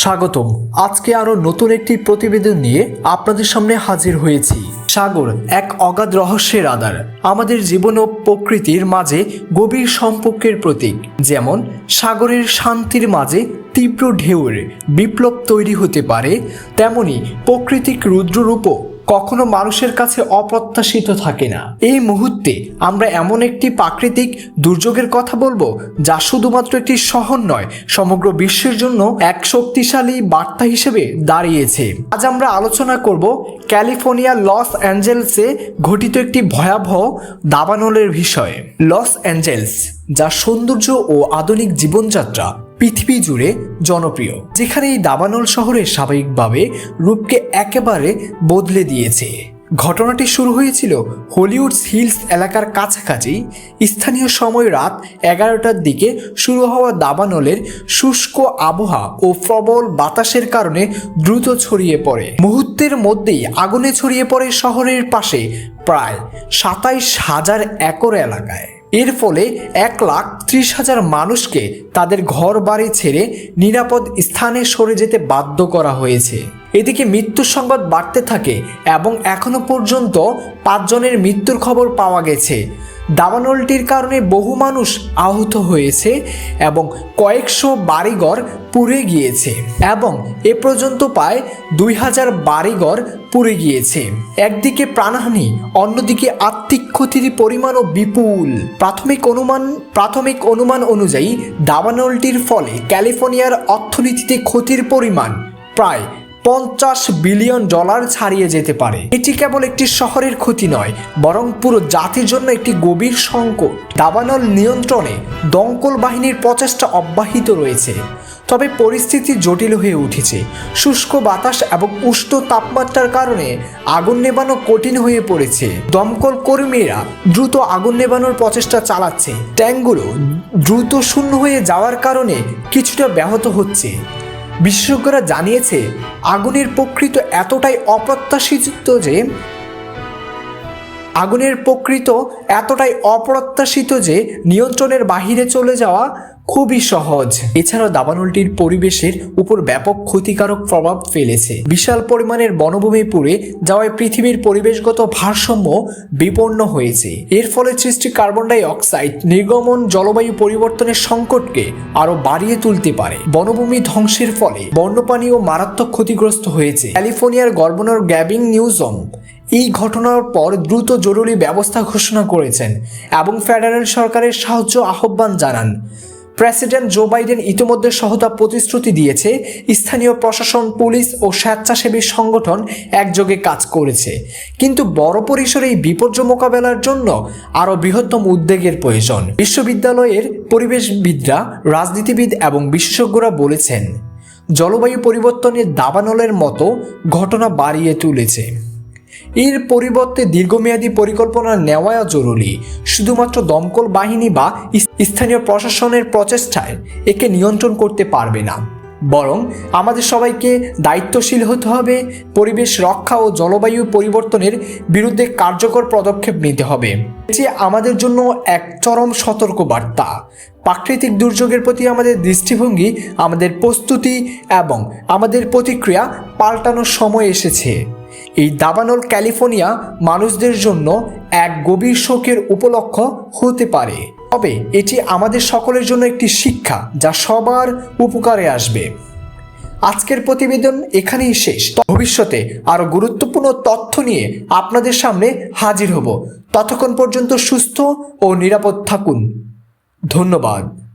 স্বাগতম। আজকে আরও নতুন একটি প্রতিবেদন নিয়ে আপনাদের সামনে হাজির হয়েছি। সাগর, এক অগাধ রহস্যের আধার। আমাদের জীবন ও প্রকৃতির মাঝে গভীর সম্পর্কের প্রতীক। যেমন, সাগরের শান্তির মাঝে তীব্র ঢেউয়ের বিপ্লব তৈরি হতে পারে, তেমনি প্রকৃতিক রুদ্ররূপও কখনো মানুষের কাছে অপ্রত্যাশিত থাকে না। এই মুহূর্তে আমরা এমন একটি প্রাকৃতিক দুর্যোগের কথা বলব যা শুধুমাত্র একটি শহর নয়, সমগ্র বিশ্বের জন্য এক শক্তিশালী বার্তা হিসেবে দাঁড়িয়েছে। আজ আমরা আলোচনা করব ক্যালিফোর্নিয়া লস অ্যাঞ্জেলসে ঘটিত একটি ভয়াবহ দাবানলের বিষয়ে। লস অ্যাঞ্জেলস, যা সৌন্দর্য ও আধুনিক জীবনযাত্রা পৃথিবী জুড়ে জনপ্রিয়, যেখানে এই দাবানল শহরের স্বাভাবিকভাবে রূপকে একেবারে বদলে দিয়েছে। ঘটনাটি শুরু হয়েছিল হলিউড হিলস এলাকার কাছাকাছি। স্থানীয় সময় রাত এগারোটার দিকে শুরু হওয়া দাবানলের শুষ্ক আবহাওয়া ও প্রবল বাতাসের কারণে দ্রুত ছড়িয়ে পড়ে। মুহূর্তের মধ্যেই আগুনে ছড়িয়ে পড়ে শহরের পাশে প্রায় সাতাইশ হাজার একর এলাকায়। এর ফলে এক লাখ ত্রিশ হাজার মানুষকে তাদের ঘর বাড়ি ছেড়ে নিরাপদ স্থানে সরে যেতে বাধ্য করা হয়েছে। এদিকে মৃত্যুর সংবাদ বাড়তে থাকে এবং এখনও পর্যন্ত পাঁচজনের মৃত্যুর খবর পাওয়া গেছে। দাবানলটির কারণে বহু মানুষ আহত হয়েছে এবং কয়েকশো বাড়িঘর পুড়ে গিয়েছে এবং এ পর্যন্ত প্রায় দুই হাজার বাড়িঘর পুড়ে গিয়েছে। একদিকে প্রাণহানি, অন্যদিকে আত্মিক ক্ষতির পরিমাণও বিপুল। প্রাথমিক অনুমান প্রাথমিক অনুমান অনুযায়ী দাবানলটির ফলে ক্যালিফোর্নিয়ার অর্থনীতিতে ক্ষতির পরিমাণ প্রায় পঞ্চাশ বিলিয়ন ডলার ছাড়িয়ে যেতে পারে। এটি কেবল একটি শহরের ক্ষতি নয়, বরং পুরো জাতির জন্য একটি গভীর সংকট। দাবানল নিয়ন্ত্রণে দমকল বাহিনীর প্রচেষ্টা অব্যাহত রয়েছে, তবে পরিস্থিতি জটিল হয়ে উঠেছে। শুষ্ক বাতাস এবং উষ্ণ তাপমাত্রার কারণে আগুন নেবানো কঠিন হয়ে পড়েছে। দমকল কর্মীরা দ্রুত আগুন নেবানোর প্রচেষ্টা চালাচ্ছে। ট্যাঙ্কগুলো দ্রুত শূন্য হয়ে যাওয়ার কারণে কিছুটা ব্যাহত হচ্ছে। বিশেষজ্ঞরা জানিয়েছে, আগুনের প্রকৃত এতটাই অপ্রত্যাশিত যে, আগুনের প্রকৃত এতটাই অপ্রত্যাশিত যে, নিয়ন্ত্রণের বাহিরে চলে যাওয়া খুবই সহজ। এছাড়াও দাবানলটির পরিবেশের উপর ব্যাপক ক্ষতিকারক প্রভাব ফেলেছে। বিশাল পরিমাণের বনভূমি পুড়ে যাওয়ায় পৃথিবীর পরিবেশগত ভারসাম্য বিপন্ন হয়েছে। এর ফলে সৃষ্টি কার্বন ডাই অক্সাইড নির্গমন জলবায়ু পরিবর্তনের সংকটকে আরও বাড়িয়ে তুলতে পারে। বনভূমি ধ্বংসের ফলে বন্যপ্রাণীও মারাত্মক ক্ষতিগ্রস্ত হয়েছে। ক্যালিফোর্নিয়ার গভর্নর গ্যাবিং নিউজম এই ঘটনার পর দ্রুত জরুরি ব্যবস্থা ঘোষণা করেছেন এবং ফেডারেল সরকারের সাহায্য আহ্বান জানান। প্রেসিডেন্ট জো বাইডেন ইতিমধ্যে সহতা প্রতিশ্রুতি দিয়েছে, স্থানীয় প্রশাসন, পুলিশ ও স্বেচ্ছাসেবী সংগঠন একযোগে কাজ করেছে। কিন্তু বড় পরিসরে এই বিপর্যয় মোকাবেলার জন্য আরও বৃহত্তম উদ্যোগের প্রয়োজন। বিশ্ববিদ্যালয়ের পরিবেশবিদরা, রাজনীতিবিদ এবং বিশেষজ্ঞরা বলেছেন, জলবায়ু পরিবর্তনের দাবানলের মতো ঘটনা বাড়িয়ে তুলেছে। এর পরিবর্তে দীর্ঘমেয়াদী পরিকল্পনা নেওয়া জরুরি। শুধুমাত্র দমকল বাহিনী বা স্থানীয় প্রশাসনের প্রচেষ্টায় একে নিয়ন্ত্রণ করতে পারবে না। বরং আমাদের সবাইকে দায়িত্বশীল হতে হবে, পরিবেশ রক্ষা ও জলবায়ু পরিবর্তনের বিরুদ্ধে কার্যকর পদক্ষেপ নিতে হবে। এটি আমাদের জন্য এক চরম সতর্ক বার্তা প্রাকৃতিক দুর্যোগের প্রতি আমাদের দৃষ্টিভঙ্গি, আমাদের প্রস্তুতি এবং আমাদের প্রতিক্রিয়া পাল্টানোর সময় এসেছে। এই দাবানল ক্যালিফোর্নিয়া মানুষদের জন্য এক গভীর শোকের উপলক্ষ হতে পারে। তবে এটি আমাদের সকলের জন্য একটি শিক্ষা যা সবার উপকারে আসবে। আজকের প্রতিবেদন এখানেই শেষ। ভবিষ্যতে আরও গুরুত্বপূর্ণ তথ্য নিয়ে আপনাদের সামনে হাজির হব। ততক্ষণ পর্যন্ত সুস্থ ও নিরাপদ থাকুন। ধন্যবাদ।